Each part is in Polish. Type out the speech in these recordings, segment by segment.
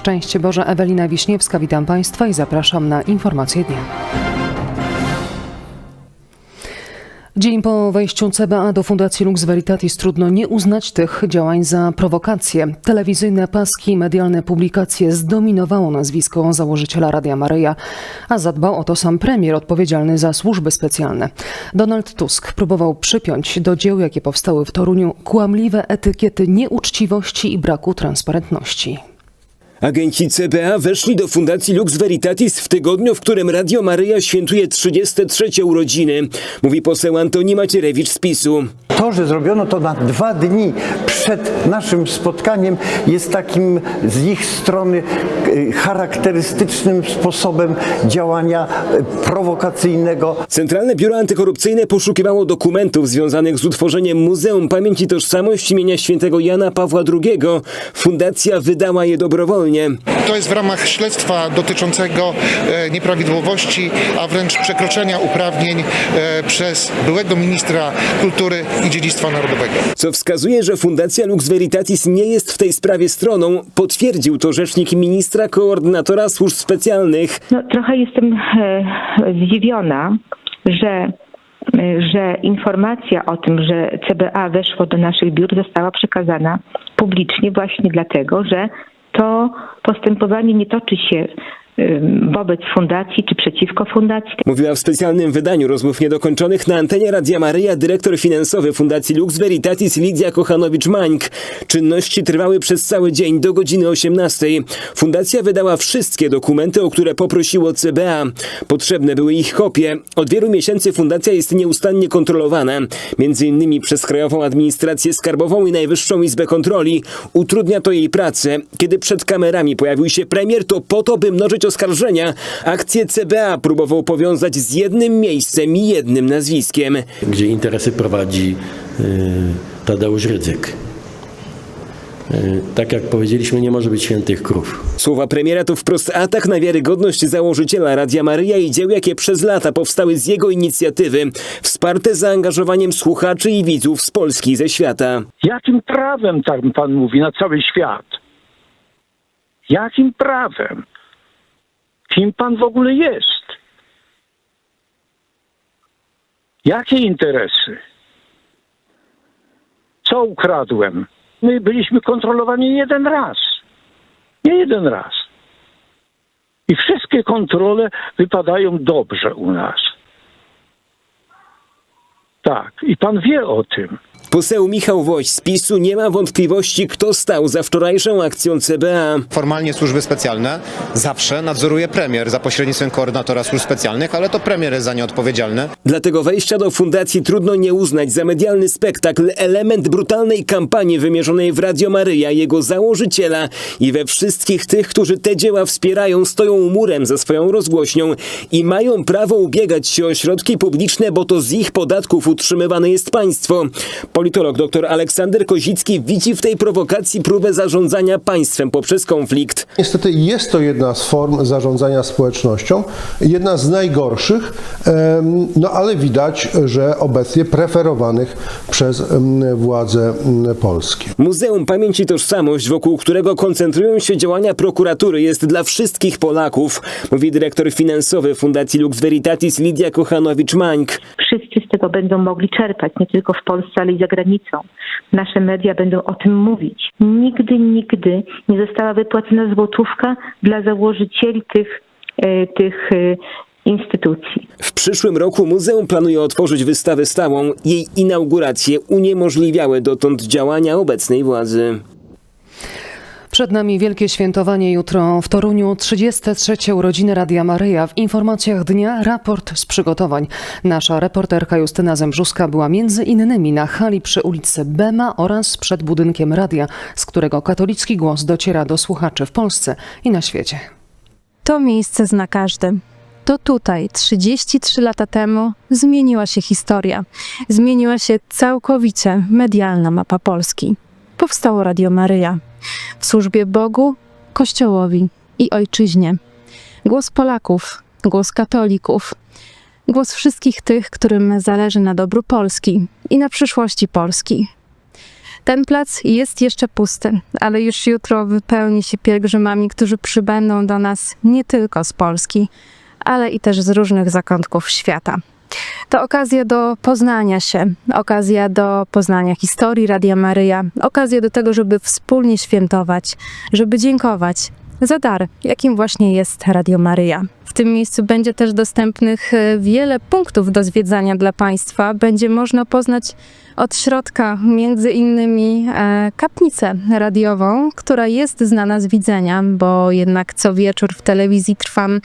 Szczęście Boże, Ewelina Wiśniewska, witam Państwa i zapraszam na informacje dnia. Dzień po wejściu CBA do Fundacji Lux Veritatis trudno nie uznać tych działań za prowokacje. Telewizyjne paski, medialne publikacje zdominowało nazwisko założyciela Radia Maryja, a zadbał o to sam premier odpowiedzialny za służby specjalne. Donald Tusk próbował przypiąć do dzieł, jakie powstały w Toruniu, kłamliwe etykiety nieuczciwości i braku transparentności. Agenci CBA weszli do Fundacji Lux Veritatis w tygodniu, w którym Radio Maryja świętuje 33 urodziny, mówi poseł Antoni Macierewicz z PiSu. To, że zrobiono to na dwa dni przed naszym spotkaniem, jest takim z ich strony e, charakterystycznym sposobem działania e, prowokacyjnego. Centralne Biuro Antykorupcyjne poszukiwało dokumentów związanych z utworzeniem Muzeum Pamięci i Tożsamość imienia świętego Jana Pawła II. Fundacja wydała je dobrowolnie. To jest w ramach śledztwa dotyczącego e, nieprawidłowości, a wręcz przekroczenia uprawnień e, przez byłego ministra kultury i dziedzictwa narodowego. Co wskazuje, że Fundacja Lux Veritatis nie jest w tej sprawie stroną, potwierdził to rzecznik ministra koordynatora służb specjalnych. No, trochę jestem e, zdziwiona, że, że informacja o tym, że CBA weszło do naszych biur, została przekazana publicznie właśnie dlatego, że to postępowanie nie toczy się wobec fundacji czy przeciwko fundacji, Mówiła w specjalnym wydaniu rozmów niedokończonych na antenie Radia Maryja dyrektor finansowy Fundacji Lux Veritatis Lidia Kochanowicz-Mańk. Czynności trwały przez cały dzień do godziny 18. Fundacja wydała wszystkie dokumenty, o które poprosiło CBA. Potrzebne były ich kopie. Od wielu miesięcy fundacja jest nieustannie kontrolowana, między innymi przez Krajową Administrację Skarbową i Najwyższą Izbę Kontroli. Utrudnia to jej pracę. Kiedy przed kamerami pojawił się premier, to po to, by mnożyć oskarżenia, akcję CBA próbował powiązać z jednym miejscem i jednym nazwiskiem. gdzie interesy prowadzi y, Tadeusz Rydzyk. Y, Tak jak powiedzieliśmy, nie może być świętych krów. Słowa premiera to wprost atak na wiarygodność założyciela Radia Maryja i dzieł, jakie przez lata powstały z jego inicjatywy, wsparte zaangażowaniem słuchaczy i widzów z Polski i ze świata. Jakim prawem tak pan mówi na cały świat? Jakim prawem? Kim pan w ogóle jest? Jakie interesy? Co ukradłem? My byliśmy kontrolowani jeden raz. Nie jeden raz. I wszystkie kontrole wypadają dobrze u nas. Tak, i pan wie o tym. Poseł Michał Woś z PiSu nie ma wątpliwości, kto stał za wczorajszą akcją CBA. Formalnie służby specjalne zawsze nadzoruje premier za pośrednictwem koordynatora służb specjalnych, ale to premier jest za nie odpowiedzialny. Dlatego wejścia do fundacji trudno nie uznać za medialny spektakl, element brutalnej kampanii wymierzonej w Radio Maryja, jego założyciela i we wszystkich tych, którzy te dzieła wspierają, stoją murem za swoją rozgłośnią i mają prawo ubiegać się o środki publiczne, bo to z ich podatków utrzymywane jest państwo. Politolog dr Aleksander Kozicki widzi w tej prowokacji próbę zarządzania państwem poprzez konflikt. Niestety jest to jedna z form zarządzania społecznością, jedna z najgorszych, no ale widać, że obecnie preferowanych przez władze polskie. Muzeum Pamięć i Tożsamość, wokół którego koncentrują się działania prokuratury, jest dla wszystkich Polaków, mówi dyrektor finansowy Fundacji Lux Veritatis Lidia Kochanowicz-Mańk. Będą mogli czerpać, nie tylko w Polsce, ale i za granicą. Nasze media będą o tym mówić. Nigdy, nigdy nie została wypłacona złotówka dla założycieli tych, e, tych e, instytucji. W przyszłym roku muzeum planuje otworzyć wystawę stałą. Jej inaugurację uniemożliwiały dotąd działania obecnej władzy. Przed nami wielkie świętowanie jutro w Toruniu, 33 urodziny Radia Maryja. W informacjach dnia raport z przygotowań. Nasza reporterka Justyna Zembrzuska była między innymi na hali przy ulicy Bema oraz przed budynkiem radia, z którego katolicki głos dociera do słuchaczy w Polsce i na świecie. To miejsce zna każdy. To tutaj, 33 lata temu, zmieniła się historia. Zmieniła się całkowicie medialna mapa Polski. Powstało Radio Maryja. W służbie Bogu, Kościołowi i Ojczyźnie. Głos Polaków, głos katolików, głos wszystkich tych, którym zależy na dobru Polski i na przyszłości Polski. Ten plac jest jeszcze pusty, ale już jutro wypełni się pielgrzymami, którzy przybędą do nas nie tylko z Polski, ale i też z różnych zakątków świata. To okazja do poznania się, okazja do poznania historii Radia Maryja, okazja do tego, żeby wspólnie świętować, żeby dziękować za dar, jakim właśnie jest Radio Maryja. W tym miejscu będzie też dostępnych e, wiele punktów do zwiedzania dla Państwa. Będzie można poznać od środka między innymi e, kapnicę radiową, która jest znana z widzenia, bo jednak co wieczór w telewizji trwam,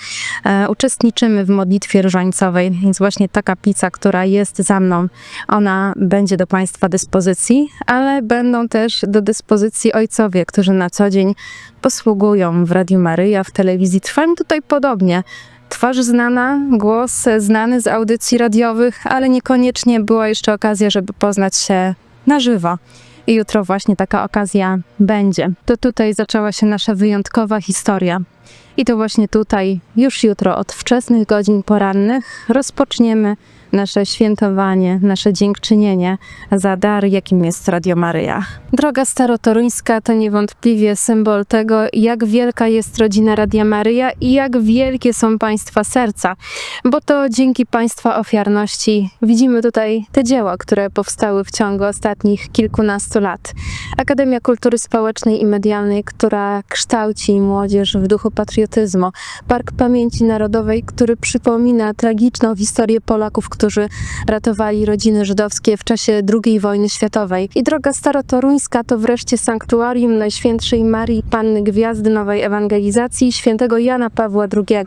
e, uczestniczymy w modlitwie różańcowej, więc właśnie ta kaplica, która jest za mną, ona będzie do Państwa dyspozycji, ale będą też do dyspozycji ojcowie, którzy na co dzień posługują w Radiu Maryja, w telewizji trwam tutaj podobnie. Twarz znana, głos znany z audycji radiowych, ale niekoniecznie była jeszcze okazja, żeby poznać się na żywo. I jutro właśnie taka okazja będzie. To tutaj zaczęła się nasza wyjątkowa historia. I to właśnie tutaj, już jutro od wczesnych godzin porannych, rozpoczniemy nasze świętowanie, nasze dziękczynienie za dar, jakim jest Radio Maryja. Droga starotoruńska to niewątpliwie symbol tego, jak wielka jest rodzina Radia Maryja i jak wielkie są Państwa serca, bo to dzięki Państwa ofiarności widzimy tutaj te dzieła, które powstały w ciągu ostatnich kilkunastu lat. Akademia Kultury Społecznej i Medialnej, która kształci młodzież w duchu patriotyzmu. Park Pamięci Narodowej, który przypomina tragiczną historię Polaków, którzy ratowali rodziny żydowskie w czasie II wojny światowej. I droga starotoruńska to wreszcie sanktuarium Najświętszej Marii Panny Gwiazdy Nowej Ewangelizacji świętego Jana Pawła II.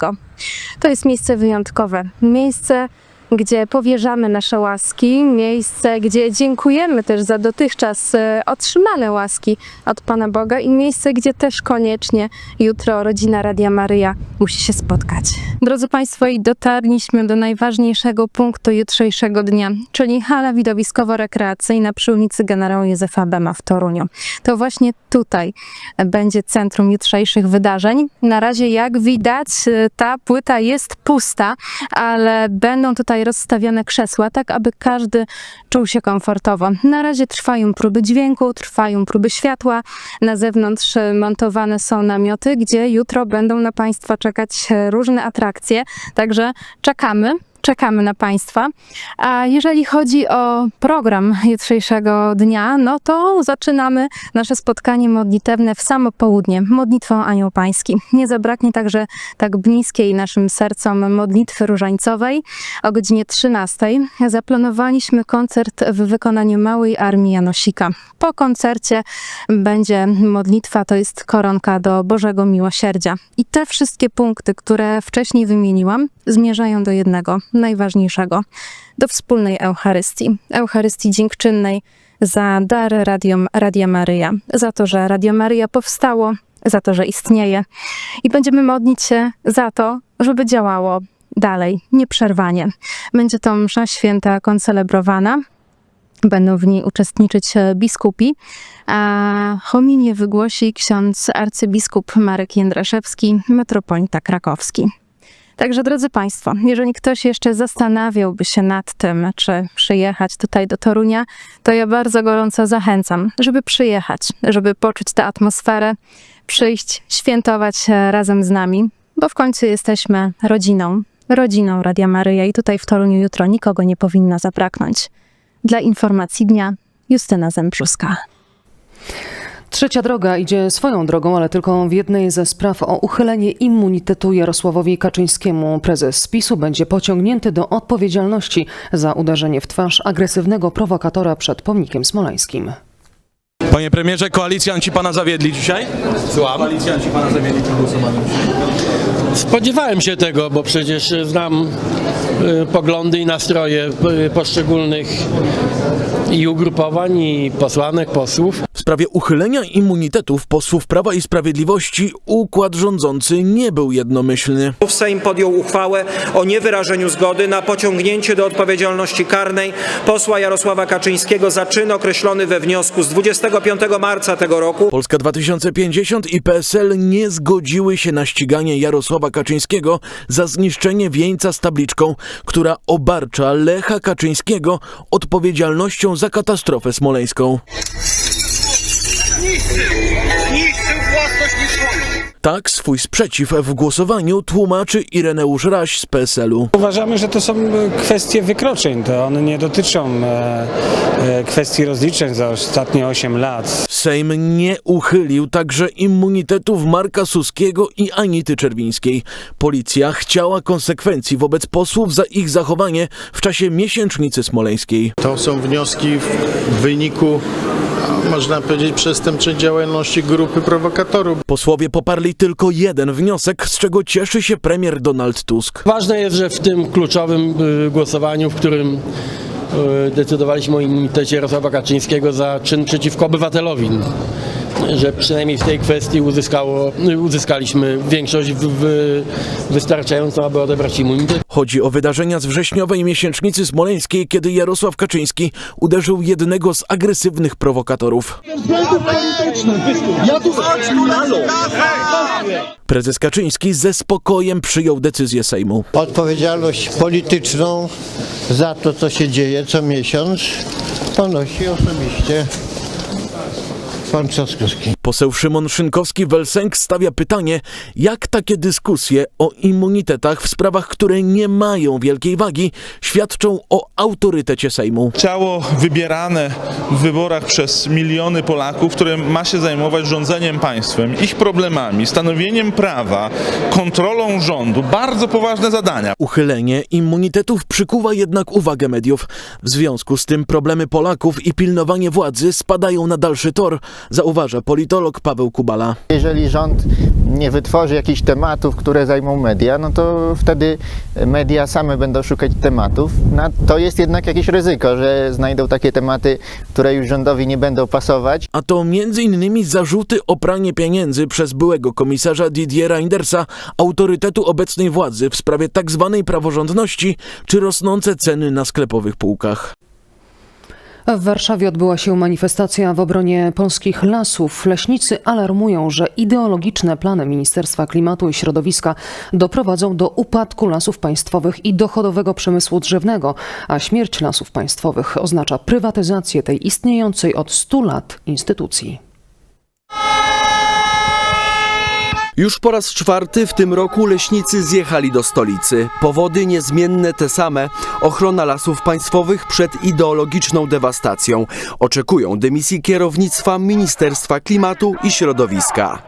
To jest miejsce wyjątkowe. Miejsce, gdzie powierzamy nasze łaski, miejsce, gdzie dziękujemy też za dotychczas e, otrzymane łaski od Pana Boga i miejsce, gdzie też koniecznie jutro rodzina Radia Maryja musi się spotkać. Drodzy Państwo, i dotarliśmy do najważniejszego punktu jutrzejszego dnia, czyli hala widowiskowo-rekreacyjna przy ulicy Generała Józefa Bema w Toruniu. To właśnie tutaj będzie centrum jutrzejszych wydarzeń. Na razie, jak widać, e, ta płyta jest pusta, ale będą tutaj rozstawione krzesła, tak aby każdy czuł się komfortowo. Na razie trwają próby dźwięku, trwają próby światła. Na zewnątrz e, montowane są namioty, gdzie jutro będą na Państwa czekać e, różne atrakcje. Także czekamy. Czekamy na Państwa. A jeżeli chodzi o program jutrzejszego dnia, no to zaczynamy nasze spotkanie modlitewne w samo południe, modlitwą Anioł Pański. Nie zabraknie także tak bliskiej naszym sercom modlitwy różańcowej. O godzinie 13 zaplanowaliśmy koncert w wykonaniu Małej Armii Janosika. Po koncercie będzie modlitwa, to jest koronka do Bożego Miłosierdzia. I te wszystkie punkty, które wcześniej wymieniłam, zmierzają do jednego, najważniejszego, do wspólnej Eucharystii. Eucharystii dziękczynnej za dar Radiom, Radia Maryja, za to, że Radio Maryja powstało, za to, że istnieje. I będziemy modlić się za to, żeby działało dalej, nieprzerwanie. Będzie to msza święta koncelebrowana. Będą w niej uczestniczyć e, biskupi, a homilię wygłosi ksiądz arcybiskup Marek Jędraszewski, metropolita krakowski. Także drodzy Państwo, jeżeli ktoś jeszcze zastanawiałby się nad tym, czy przyjechać tutaj do Torunia, to ja bardzo gorąco zachęcam, żeby przyjechać, żeby poczuć tę atmosferę, przyjść, świętować e, razem z nami, bo w końcu jesteśmy rodziną, rodziną Radia Maryja i tutaj w Toruniu jutro nikogo nie powinno zabraknąć. Dla informacji dnia Justyna Zembrzuska. Trzecia droga idzie swoją drogą, ale tylko w jednej ze spraw o uchylenie immunitetu Jarosławowi Kaczyńskiemu. Prezes PiSu będzie pociągnięty do odpowiedzialności za uderzenie w twarz agresywnego prowokatora przed pomnikiem smoleńskim. Panie premierze, koalicjanci pana zawiedli dzisiaj? Słucham? Koalicjanci pana zawiedli tym głosowaniem Spodziewałem się tego, bo przecież znam y, poglądy i nastroje y, poszczególnych i ugrupowań, i posłanek, posłów. W sprawie uchylenia immunitetów posłów Prawa i Sprawiedliwości układ rządzący nie był jednomyślny. Sejm podjął uchwałę o niewyrażeniu zgody na pociągnięcie do odpowiedzialności karnej posła Jarosława Kaczyńskiego za czyn określony we wniosku z 25 marca tego roku. Polska 2050 i PSL nie zgodziły się na ściganie Jarosława Kaczyńskiego za zniszczenie wieńca z tabliczką, która obarcza Lecha Kaczyńskiego odpowiedzialnością za katastrofę smoleńską. Tak swój sprzeciw w głosowaniu tłumaczy Ireneusz Raś z PSL-u. Uważamy, że to są e, kwestie wykroczeń, to one nie dotyczą e, e, kwestii rozliczeń za ostatnie 8 lat. Sejm nie uchylił także immunitetów Marka Suskiego i Anity Czerwińskiej. Policja chciała konsekwencji wobec posłów za ich zachowanie w czasie miesięcznicy smoleńskiej. To są wnioski w wyniku, można powiedzieć, przestępczej działalności grupy prowokatorów. Posłowie poparli tylko jeden wniosek, z czego cieszy się premier Donald Tusk. Ważne jest, że w tym kluczowym y, głosowaniu, w którym decydowaliśmy o immunitecie Jarosława Kaczyńskiego za czyn przeciwko obywatelowi, że przynajmniej w tej kwestii uzyskało, y, uzyskaliśmy większość w, w, wystarczającą, aby odebrać immunitet. Chodzi o wydarzenia z wrześniowej miesięcznicy smoleńskiej, kiedy Jarosław Kaczyński uderzył jednego z agresywnych prowokatorów. Prezes Kaczyński ze spokojem przyjął decyzję Sejmu. Odpowiedzialność polityczną za to, co się dzieje co miesiąc, ponosi osobiście pan Trzaskowski. Poseł Szymon Szynkowski-Welsenk stawia pytanie, jak takie dyskusje o immunitetach w sprawach, które nie mają wielkiej wagi, świadczą o autorytecie Sejmu. Ciało wybierane w wyborach przez miliony Polaków, które ma się zajmować rządzeniem państwem, ich problemami, stanowieniem prawa, kontrolą rządu, bardzo poważne zadania. Uchylenie immunitetów przykuwa jednak uwagę mediów. W związku z tym problemy Polaków i pilnowanie władzy spadają na dalszy tor, zauważa politolog Paweł Kubala. Jeżeli rząd nie wytworzy jakichś tematów, które zajmą media, no to wtedy media same będą szukać tematów. No, to jest jednak jakieś ryzyko, że znajdą takie tematy, które już rządowi nie będą pasować. A to m.in. zarzuty o pranie pieniędzy przez byłego komisarza Didiera Reindersa, autorytetu obecnej władzy w sprawie tzw. praworządności, czy rosnące ceny na sklepowych półkach. W Warszawie odbyła się manifestacja w obronie polskich lasów. Leśnicy alarmują, że ideologiczne plany Ministerstwa Klimatu i Środowiska doprowadzą do upadku lasów państwowych i dochodowego przemysłu drzewnego, a śmierć lasów państwowych oznacza prywatyzację tej istniejącej od 100 lat instytucji. Już po raz czwarty w tym roku leśnicy zjechali do stolicy. Powody niezmienne te same. Ochrona lasów państwowych przed ideologiczną dewastacją. Oczekują dymisji kierownictwa Ministerstwa Klimatu i Środowiska.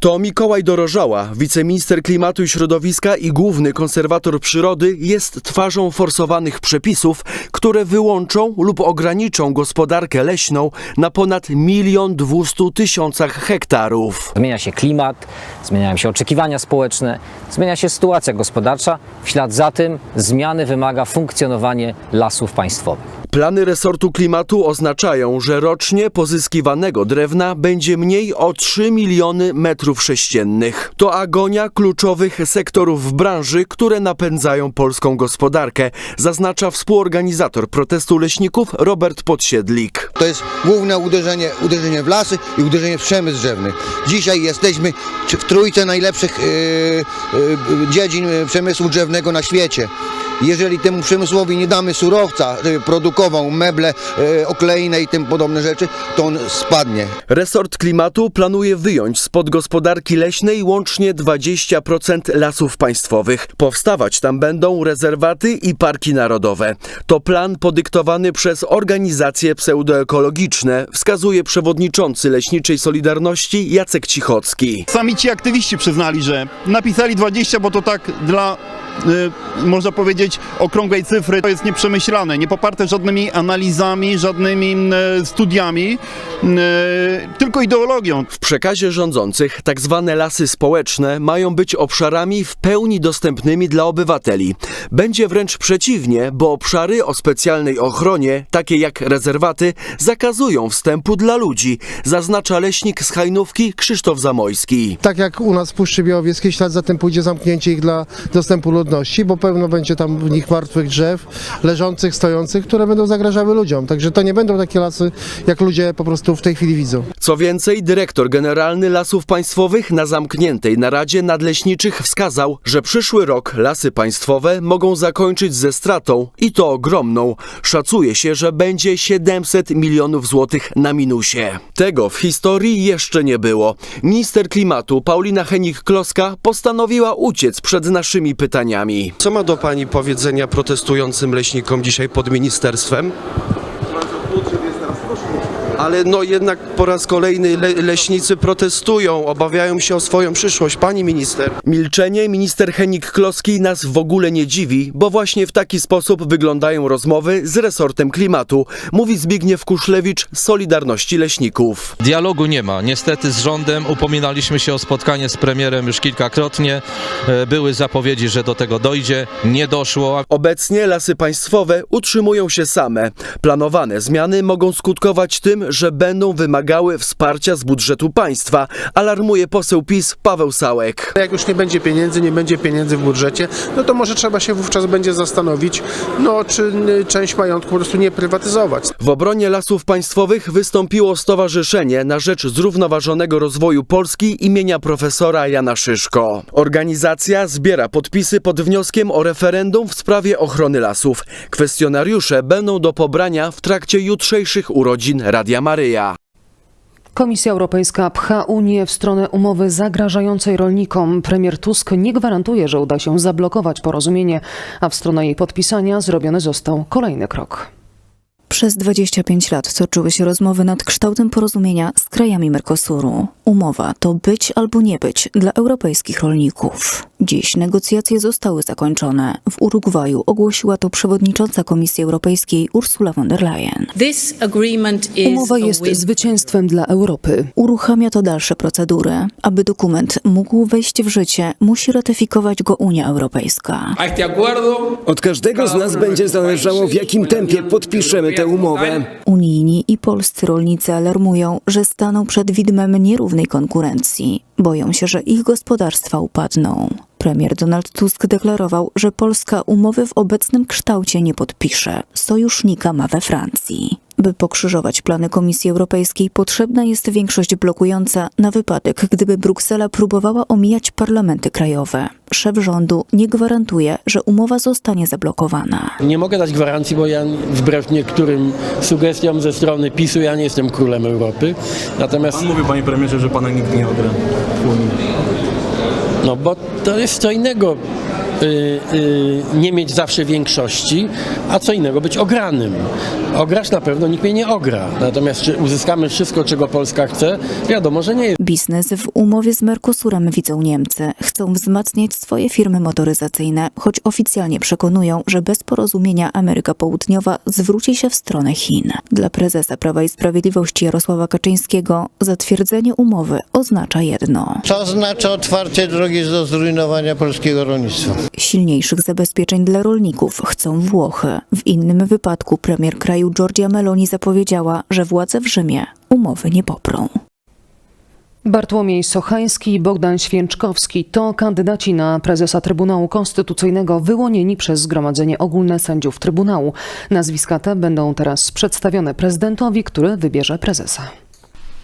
To Mikołaj Dorożała, wiceminister klimatu i środowiska i główny konserwator przyrody, jest twarzą forsowanych przepisów, które wyłączą lub ograniczą gospodarkę leśną na ponad milion dwustu tysiącach hektarów. Zmienia się klimat, zmieniają się oczekiwania społeczne, zmienia się sytuacja gospodarcza. W ślad za tym zmiany wymaga funkcjonowanie lasów państwowych. Plany resortu klimatu oznaczają, że rocznie pozyskiwanego drewna będzie mniej o 3 miliony metrów sześciennych. To agonia kluczowych sektorów w branży, które napędzają polską gospodarkę, zaznacza współorganizator protestu leśników Robert Podsiedlik. To jest główne uderzenie, uderzenie w lasy i uderzenie w przemysł drzewny. Dzisiaj jesteśmy w trójce najlepszych yy, yy, dziedzin przemysłu drzewnego na świecie. Jeżeli temu przemysłowi nie damy surowca, żeby meble, yy, oklejne i tym podobne rzeczy, to on spadnie. Resort klimatu planuje wyjąć spod gospodarki leśnej łącznie 20% lasów państwowych. Powstawać tam będą rezerwaty i parki narodowe. To plan podyktowany przez organizacje pseudoekologiczne, wskazuje przewodniczący Leśniczej Solidarności Jacek Cichocki. Sami ci aktywiści przyznali, że napisali 20, bo to tak dla y, można powiedzieć okrągłej cyfry to jest nieprzemyślane, nie poparte żadnymi analizami, żadnymi y, studiami, y, tylko ideologią. W przekazie rządzących tak zwane lasy społeczne mają być obszarami w pełni dostępnymi dla obywateli. Będzie wręcz przeciwnie, bo obszary o specjalnej ochronie, takie jak rezerwaty, zakazują wstępu dla ludzi, zaznacza leśnik z Hajnówki Krzysztof Zamojski. Tak jak u nas w Puszczy Białowieskiej, ślad za tym pójdzie zamknięcie ich dla dostępu ludności, bo pełno będzie tam w nich martwych drzew, leżących, stojących, które będą będą zagrażały ludziom. Także to nie będą takie lasy, jak ludzie po prostu w tej chwili widzą. Co więcej, dyrektor generalny Lasów Państwowych na zamkniętej naradzie nadleśniczych wskazał, że przyszły rok lasy państwowe mogą zakończyć ze stratą i to ogromną. Szacuje się, że będzie 700 milionów złotych na minusie. Tego w historii jeszcze nie było. Minister klimatu Paulina Henik-Kloska postanowiła uciec przed naszymi pytaniami. Co ma do Pani powiedzenia protestującym leśnikom dzisiaj pod ministerstwem? Sven. Ale no jednak po raz kolejny le leśnicy protestują, obawiają się o swoją przyszłość. Pani minister. Milczenie minister Henik Kloski nas w ogóle nie dziwi, bo właśnie w taki sposób wyglądają rozmowy z resortem klimatu, mówi Zbigniew Kuszlewicz z Solidarności Leśników. Dialogu nie ma. Niestety z rządem upominaliśmy się o spotkanie z premierem już kilkakrotnie. E, Były zapowiedzi, że do tego dojdzie. Nie doszło. Obecnie lasy państwowe utrzymują się same. Planowane zmiany mogą skutkować tym, że będą wymagały wsparcia z budżetu państwa, alarmuje poseł PiS Paweł Sałek. Jak już nie będzie pieniędzy, nie będzie pieniędzy w budżecie, no to może trzeba się wówczas będzie zastanowić, no czy y, część majątku po prostu nie prywatyzować. W obronie lasów państwowych wystąpiło Stowarzyszenie na rzecz Zrównoważonego Rozwoju Polski imienia profesora Jana Szyszko. Organizacja zbiera podpisy pod wnioskiem o referendum w sprawie ochrony lasów. Kwestionariusze będą do pobrania w trakcie jutrzejszych urodzin Radia Maryja. Komisja Europejska pcha Unię w stronę umowy zagrażającej rolnikom. Premier Tusk nie gwarantuje, że uda się zablokować porozumienie, a w stronę jej podpisania zrobiony został kolejny krok. Przez 25 lat toczyły się rozmowy nad kształtem porozumienia z krajami Mercosuru. Umowa to być albo nie być dla europejskich rolników. Dziś negocjacje zostały zakończone. W Urugwaju ogłosiła to przewodnicząca Komisji Europejskiej Ursula von der Leyen. Umowa jest zwycięstwem dla Europy. Uruchamia to dalsze procedury. Aby dokument mógł wejść w życie, musi ratyfikować go Unia Europejska. Od każdego z nas będzie zależało, w jakim tempie podpiszemy tę umowę. Unijni i polscy rolnicy alarmują, że staną przed widmem nierównej konkurencji. Boją się, że ich gospodarstwa upadną. Premier Donald Tusk deklarował, że Polska umowy w obecnym kształcie nie podpisze. Sojusznika ma we Francji. By pokrzyżować plany Komisji Europejskiej, potrzebna jest większość blokująca na wypadek, gdyby Bruksela próbowała omijać parlamenty krajowe. Szef rządu nie gwarantuje, że umowa zostanie zablokowana. Nie mogę dać gwarancji, bo ja wbrew niektórym sugestiom ze strony PiSu ja nie jestem królem Europy. Natomiast Pan mówił, panie premierze, że pana nikt nie Unii. No bo to jest co innego nie mieć zawsze większości, a co innego być ogranym. Ograsz na pewno nikt mnie nie ogra. Natomiast czy uzyskamy wszystko, czego Polska chce, wiadomo, że nie. Biznes w umowie z Mercosurem widzą Niemcy. Chcą wzmacniać swoje firmy motoryzacyjne, choć oficjalnie przekonują, że bez porozumienia Ameryka Południowa zwróci się w stronę Chin. Dla prezesa Prawa i Sprawiedliwości Jarosława Kaczyńskiego zatwierdzenie umowy oznacza jedno. To oznacza otwarcie drogi do zrujnowania polskiego rolnictwa. Silniejszych zabezpieczeń dla rolników chcą Włochy. W innym wypadku premier kraju Giorgia Meloni zapowiedziała, że władze w Rzymie umowy nie poprą. Bartłomiej Sochański i Bogdan Święczkowski to kandydaci na prezesa Trybunału Konstytucyjnego wyłonieni przez Zgromadzenie Ogólne Sędziów Trybunału. Nazwiska te będą teraz przedstawione prezydentowi, który wybierze prezesa.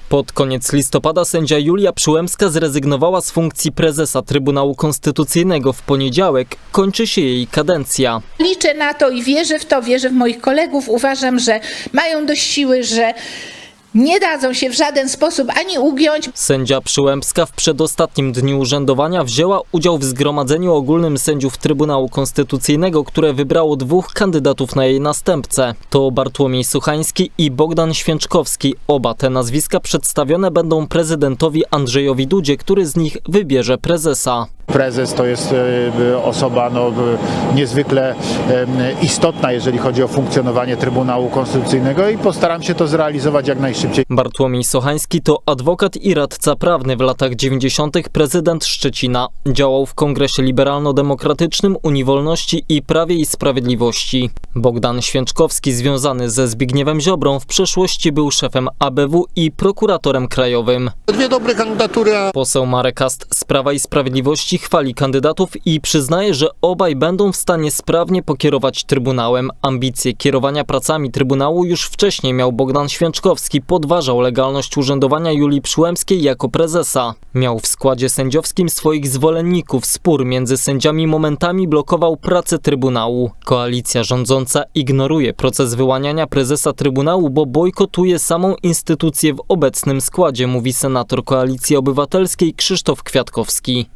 Pod koniec listopada sędzia Julia Przyłębska zrezygnowała z funkcji prezesa Trybunału Konstytucyjnego. W poniedziałek kończy się jej kadencja. Liczę na to i wierzę w to, wierzę w moich kolegów. Uważam, że mają dość siły, że nie dadzą się w żaden sposób ani ugiąć. Sędzia Przyłębska w przedostatnim dniu urzędowania wzięła udział w Zgromadzeniu Ogólnym Sędziów Trybunału Konstytucyjnego, które wybrało dwóch kandydatów na jej następcę. To Bartłomiej Suchański i Bogdan Święczkowski. Oba te nazwiska przedstawione będą prezydentowi Andrzejowi Dudzie, który z nich wybierze prezesa. Prezes to jest e, osoba no, e, niezwykle e, istotna, jeżeli chodzi o funkcjonowanie Trybunału Konstytucyjnego i postaram się to zrealizować jak najszybciej. Bartłomiej Sochański to adwokat i radca prawny w latach 90. prezydent Szczecina. Działał w Kongresie Liberalno-Demokratycznym, Unii Wolności i Prawie i Sprawiedliwości. Bogdan Święczkowski związany ze Zbigniewem Ziobrą w przeszłości był szefem ABW i prokuratorem krajowym. Dwie dobre kandydatury. Poseł Marek Ast z Prawa i Sprawiedliwości Konstytucji chwali kandydatów i przyznaje, że obaj będą w stanie sprawnie pokierować Trybunałem. Ambicje kierowania pracami Trybunału już wcześniej miał Bogdan Święczkowski, podważał legalność urzędowania Julii Przyłębskiej jako prezesa. Miał w składzie sędziowskim swoich zwolenników. Spór między sędziami momentami blokował pracę Trybunału. Koalicja rządząca ignoruje proces wyłaniania prezesa Trybunału, bo bojkotuje samą instytucję w obecnym składzie, mówi senator Koalicji Obywatelskiej Krzysztof Kwiatkowski.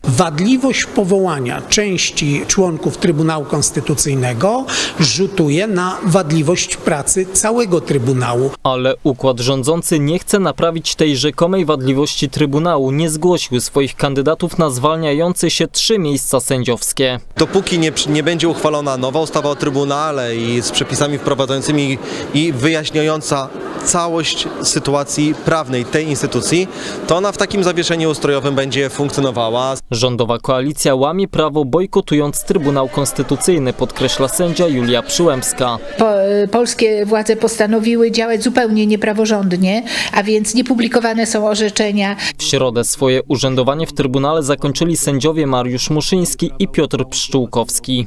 Wadliwość powołania części członków Trybunału Konstytucyjnego rzutuje na wadliwość pracy całego Trybunału. Ale układ rządzący nie chce naprawić tej rzekomej wadliwości Trybunału. Nie zgłosił swoich kandydatów na zwalniające się trzy miejsca sędziowskie. Dopóki nie, nie będzie uchwalona nowa ustawa o Trybunale i z przepisami wprowadzającymi i wyjaśniająca całość sytuacji prawnej tej instytucji, to ona w takim zawieszeniu ustrojowym będzie funkcjonowała. Rządowa koalicja łamie prawo bojkotując Trybunał Konstytucyjny, podkreśla sędzia Julia Przyłębska. Po, polskie władze postanowiły działać zupełnie niepraworządnie, a więc niepublikowane są orzeczenia. W środę swoje urzędowanie w Trybunale zakończyli sędziowie Mariusz Muszyński i Piotr Pszczółkowski.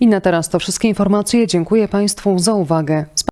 I na teraz to wszystkie informacje. Dziękuję Państwu za uwagę.